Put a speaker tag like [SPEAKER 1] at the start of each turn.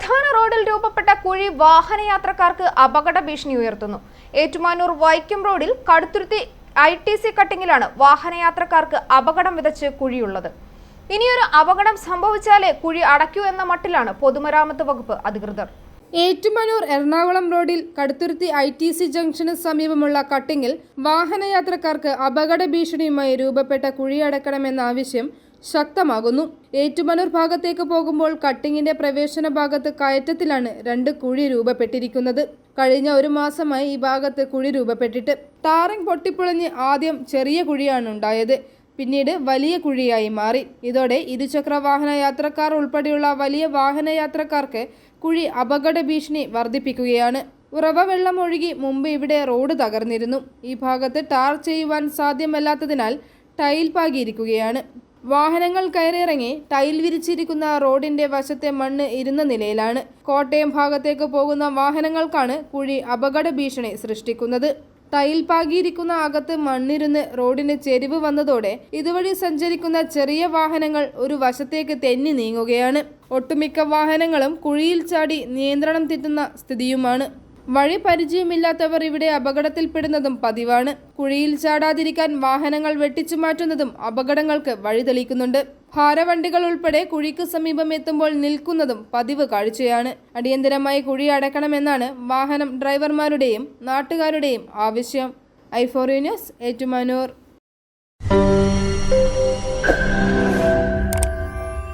[SPEAKER 1] പ്രധാന റോഡിൽ രൂപപ്പെട്ട കുഴി വാഹനയാത്രക്കാർക്ക് അപകട ഭീഷണി ഉയർത്തുന്നു. ഏറ്റുമാനൂർ വൈക്കം റോഡിൽ കടുത്തുരുത്തി ഐ ടി സി കട്ടിങ്ങിലാണ് വാഹനയാത്രക്കാർക്ക് അപകടം വിതച്ച് കുഴിയുള്ളത്. ഇനിയൊരു അപകടം സംഭവിച്ചാലേ കുഴി അടയ്ക്കൂ എന്ന മട്ടിലാണ് പൊതുമരാമത്ത് വകുപ്പ് അധികൃതർ.
[SPEAKER 2] ഏറ്റുമാനൂർ എറണാകുളം റോഡിൽ കടുത്തുരുത്തി ഐ ടി സി ജംഗ്ഷന് സമീപമുള്ള കട്ടിങ്ങിൽ വാഹനയാത്രക്കാർക്ക് അപകട ഭീഷണിയുമായി രൂപപ്പെട്ട കുഴിയടക്കണമെന്ന ആവശ്യം ശക്തമാകുന്നു. ഏറ്റുമനൂർ ഭാഗത്തേക്ക് പോകുമ്പോൾ കട്ടിങ്ങിന്റെ പ്രവേശന ഭാഗത്ത് കയറ്റത്തിലാണ് രണ്ട് കുഴി രൂപപ്പെട്ടിരിക്കുന്നത്. കഴിഞ്ഞ ഒരു മാസമായി ഈ ഭാഗത്ത് കുഴി രൂപപ്പെട്ടിട്ട് ടാറിംഗ് പൊട്ടിപ്പൊളിഞ്ഞ് ആദ്യം ചെറിയ കുഴിയാണ് ഉണ്ടായത്. പിന്നീട് വലിയ കുഴിയായി മാറി. ഇതോടെ ഇരുചക്ര വാഹന യാത്രക്കാർ ഉൾപ്പെടെയുള്ള വലിയ വാഹന യാത്രക്കാർക്ക് കുഴി അപകട ഭീഷണി വർദ്ധിപ്പിക്കുകയാണ്. ഉറവ വെള്ളം ഒഴുകി മുമ്പ് ഇവിടെ റോഡ് തകർന്നിരുന്നു. ഈ ഭാഗത്ത് ടാർ ചെയ്യുവാൻ സാധ്യമല്ലാത്തതിനാൽ ടൈൽ പാകിയിരിക്കുകയാണ്. വാഹനങ്ങൾ കയറിയിറങ്ങി ടൈൽ വിരിച്ചിരിക്കുന്ന റോഡിന്റെ വശത്തെ മണ്ണ് ഇരുന്ന നിലയിലാണ്. കോട്ടയം ഭാഗത്തേക്ക് പോകുന്ന വാഹനങ്ങൾക്കാണ് കുഴി അപകട ഭീഷണി സൃഷ്ടിക്കുന്നത്. ടൈൽ പാകിയിരിക്കുന്ന അകത്ത് മണ്ണിരുന്ന് റോഡിന് ചെരിവ് വന്നതോടെ ഇതുവഴി സഞ്ചരിക്കുന്ന ചെറിയ വാഹനങ്ങൾ ഒരു വശത്തേക്ക് തെന്നി നീങ്ങുകയാണ്. ഒട്ടുമിക്ക വാഹനങ്ങളും കുഴിയിൽ ചാടി നിയന്ത്രണം തെറ്റുന്ന സ്ഥിതിയുമാണ്. വഴി പരിചയമില്ലാത്തവർ ഇവിടെ അപകടത്തിൽപ്പെടുന്നതും പതിവാണ്. കുഴിയിൽ ചാടാതിരിക്കാൻ വാഹനങ്ങൾ വെട്ടിച്ചു മാറ്റുന്നതും അപകടങ്ങൾക്ക് വഴിതെളിക്കുന്നുണ്ട്. ഭാരവണ്ടികൾ ഉൾപ്പെടെ കുഴിക്ക് സമീപം എത്തുമ്പോൾ നിൽക്കുന്നതും പതിവ് കാഴ്ചയാണ്. അടിയന്തരമായി കുഴി അടക്കണമെന്നാണ് വാഹനം ഡ്രൈവർമാരുടെയും നാട്ടുകാരുടെയും ആവശ്യം. Euphoria news Ettumanoor.